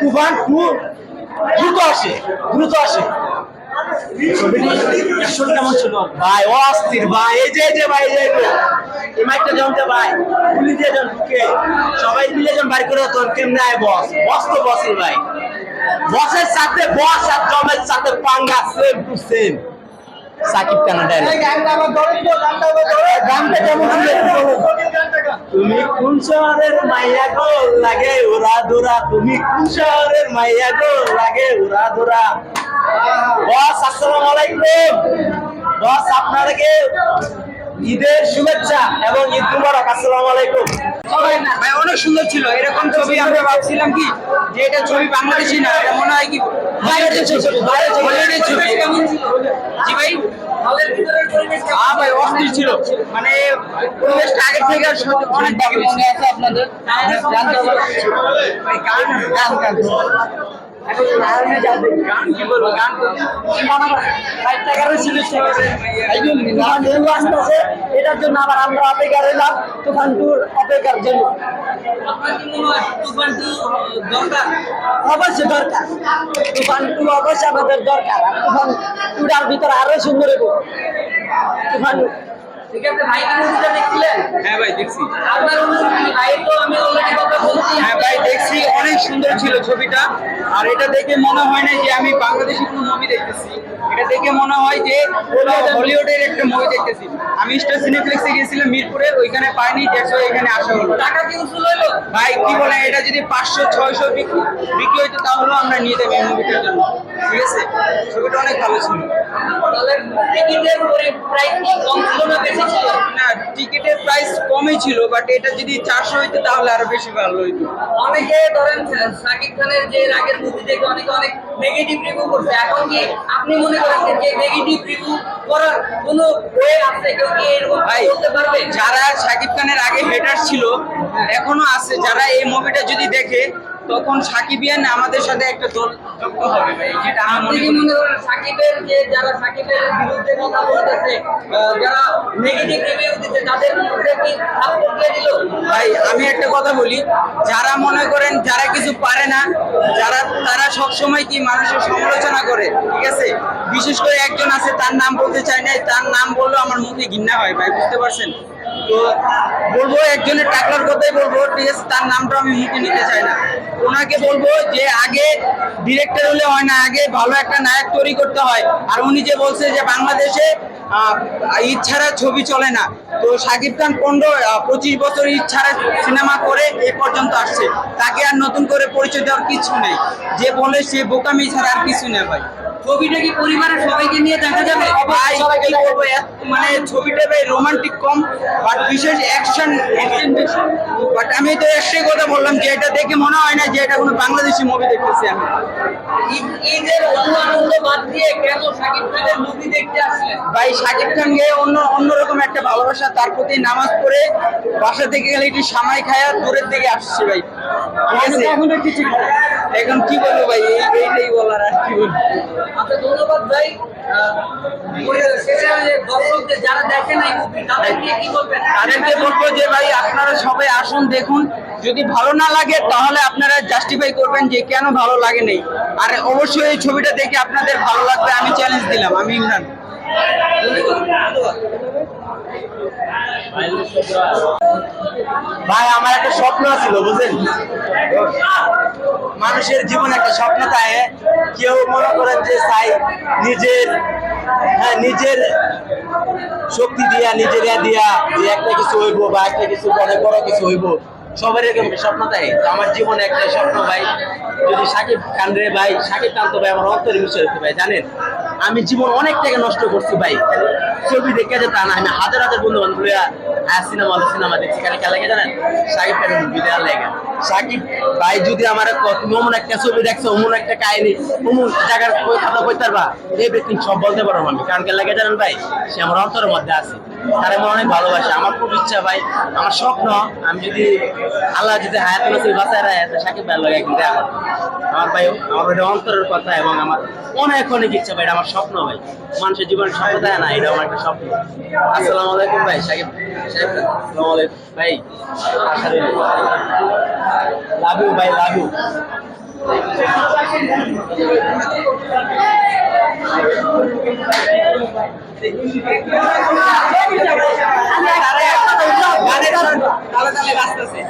তুফান two দ্রুত আসে দ্রুত আসে। ভাই অস্থির, ভাই, এই যে যে, ভাই, এই যে ভাই। সবাই মিলে করে তোর বস। বস তো ভাই। বসের সাথে, বস সাথে, পাঙ্গা সেম টু সেম সাকিব বলো। তুমি কোন শহরের মাইয়া গো? লাগে উড়া দুরা তুমি কোন শহরের মাইয়া গো? লাগে উড়া দুরা বস আসসালামু আলাইকুম। বস আপনাদেরকে ঈদের শুভেচ্ছা এবং ঈদ মুবারক আসসালামু আলাইকুম। ভাই অনেক সুন্দর ছিল। এরকম ছবি আমরা ভাবছিলাম কি যে এটা ছবি বাংলাদেশি না এটা মনে হয় কি বাইরের ছবি, বাইরের ছবি। জি ভাই। হ্যাঁ ভাই অস্থির ছিল। মানে পরিবেশটা আগের থেকে অনেক ছিল। আছে আপনাদের। জানতে হবে ভাই গান গান। এটার জন্য আবার আমরা অপেক্ষা রইলাম তুফান টুর অপেক্ষার জন্য অবশ্যই দরকার তুফান টু অবশ্যই আমাদের দরকার তুফান টুটার ভিতরে আরও সুন্দর হইব তুফান ঠিক আছে ভাই দেখছিলেন হ্যাঁ ভাই দেখছি। আপনার অনুভূতি ভাই তো আমি ছিল ছবিটা। আর এটা দেখে মনে হয় না যে আমি বাংলাদেশি কোনো মুভি দেখতেছি। এটা দেখে মনে হয় যে হলিউডের একটা মুভি দেখতেছি। আমি স্টার সিনেপ্লেক্সে গেছিলাম মিরপুরে ওইখানে পাইনি দেখছ এখানে আসা হলো টাকা কি উসুল হলো ভাই কি বলে এটা যদি পাঁচশো ছয়শো বিক্রি বিক্রি হইতো তাহলেও আমরা নিয়ে দেবো এই মুভিটার জন্য। ঠিক আছে? ছবিটা অনেক ভালো ছিল। টিকিটের প্রাইস কি কম ছিল না বেশি ছিল? না টিকিটের প্রাইস কমই ছিল বাট এটা যদি চারশো হইতো তাহলে আরও বেশি ভালো হইতো। অনেকে ধরেন সাকিব খানের যে আগের মুভি দেখে অনেকে অনেক নেগেটিভ রিভিউ করছে। এখন কি আপনি মনে করেন যে নেগেটিভ রিভিউ করার কোনো ওয়ে আছে? কেউ কি এরকম বলতে পারবে? যারা সাকিব খানের আগে হেটার ছিল এখনও আছে। যারা এই মুভিটা যদি দেখে তখন সাকিবিয়ান আমাদের সাথে একটা দল যুক্ত হবে। ভাই যেটা আমি মনে করি সাকিবের যে যারা সাকিবের বিরুদ্ধে কথা বলতেছে যারা নেগেটিভ রিভিউ দিচ্ছে তাদের মধ্যে কি সাপোর্ট দিল? আমি একটা কথা বলি, যারা মনে করেন যারা কিছু পারে না, যারা, তারা সবসময় কি মানুষের সমালোচনা করে, ঠিক আছে? বিশেষ করে একজন আছে, তার নাম বলতে চাই না তার নাম বললেও আমার মুখে ঘৃণা হয়, ভাই, বুঝতে পারছেন? তো বলব একজনের টাকার কথাই বলব, ঠিক তার নামটা আমি মুখে নিতে চাই না। ওনাকে বলব যে আগে ডিরেক্টর হলে হয় না, আগে ভালো একটা নায়ক তৈরি করতে হয়। আর উনি যে বলছে যে বাংলাদেশে ঈদ ছাড়া ছবি চলে না। তো সাকিব খান পনেরো পঁচিশ বছর ঈদ ছাড়া সিনেমা করে এ পর্যন্ত আসছে। তাকে আর নতুন করে পরিচয় দেওয়ার কিছু নেই। যে বলে সে বোকামি ছাড়া আর কিছু নেই ভাই। ছবিটা কি পরিবারের সবাইকে নিয়ে দেখা যাবে? মানে ছবিটা ভাই রোমান্টিক কম বাট বিশেষ অ্যাকশন বাট আমি তো একটাই কথা বললাম যে এটা দেখে মনে হয় না যে এটা কোনো বাংলাদেশি মুভি দেখতেছি আমি। ঈদের অন্য আনন্দ বাদ দিয়ে কেন শাকিব খানের মুভি দেখতে আসলেন? ভাই শাকিব খানকে অন্য অন্যরকম একটা ভালোবাসা তার প্রতি নামাজ পড়ে বাসা থেকে গেলে একটু সামাই খায়া দূরের দিকে আসছে ভাই। ঠিক আছে? এখন কি বলব ভাই এই এইটাই বলার আর কি বলব। আচ্ছা ধন্যবাদ ভাই। তাদেরকে বলব যে ভাই আপনারা সবাই আসুন দেখুন। যদি ভালো না লাগে তাহলে আপনারা জাস্টিফাই করবেন যে কেন ভালো লাগে নেই। আর অবশ্যই এই ছবিটা দেখে আপনাদের ভালো লাগবে আমি চ্যালেঞ্জ দিলাম আমি ইমরান। ভাই, আমার একটা স্বপ্ন ছিল বুঝলেন? মানুষের জীবনে একটা স্বপ্ন থাকে। কেউ মনে করেন যে চাই নিজের হ্যাঁ নিজের শক্তি দিয়া, নিজের দিয়া যে একটা কিছু হইব বা একটা কিছু অনেক বড় কিছু হইব। সবার এরকম স্বপ্ন থাকে তো আমার জীবনে একটা স্বপ্ন ভাই, যদি সাকিব খান রে ভাই, সাকিব খান তো ভাই আমার অন্তরে মিশে হচ্ছে ভাই, জানেন? আমি জীবন অনেক টাকা নষ্ট করছি ভাই। ছবি দেখে যে তা না, আমি হাজার হাজার বন্ধু বান্ধব সিনেমা হলে সিনেমা দেখছি। খালি খেলা লাগে জানেন? সাকিব খানের মুভি দেওয়ার লাগে। সাকিব ভাই, যদি আমার তুমি অমন একটা ছবি দেখছ, অমন একটা কাহিনী, অমন জায়গার কই কথা কইতে পারবা এভরিথিং সব বলতে পারব আমি। কারণ কে লাগে জানেন ভাই? সে আমার অন্তরের মধ্যে আছে। তারা আমার অনেক ভালোবাসে। আমার খুব ইচ্ছা ভাই, আমার স্বপ্ন, আমি যদি আল্লাহ যদি হায়াত নসিব বাঁচায় রাখে, তো সাকিব ভাই লাগে কিন্তু আমার ভাই, আমার এটা অন্তরের কথা এবং আমার অনেক অনেক ইচ্ছা ভাই, এটা আমার স্বপ্ন ভাই। মানুষের জীবনের স্বপ্ন দেয় না এটা আমার একটা স্বপ্ন। আসসালামু আলাইকুম ভাই, সাকিব সাহেব ভাই লাভ ইউ ভাই, লাভ ইউ। তালে তালে বাঁচতেছে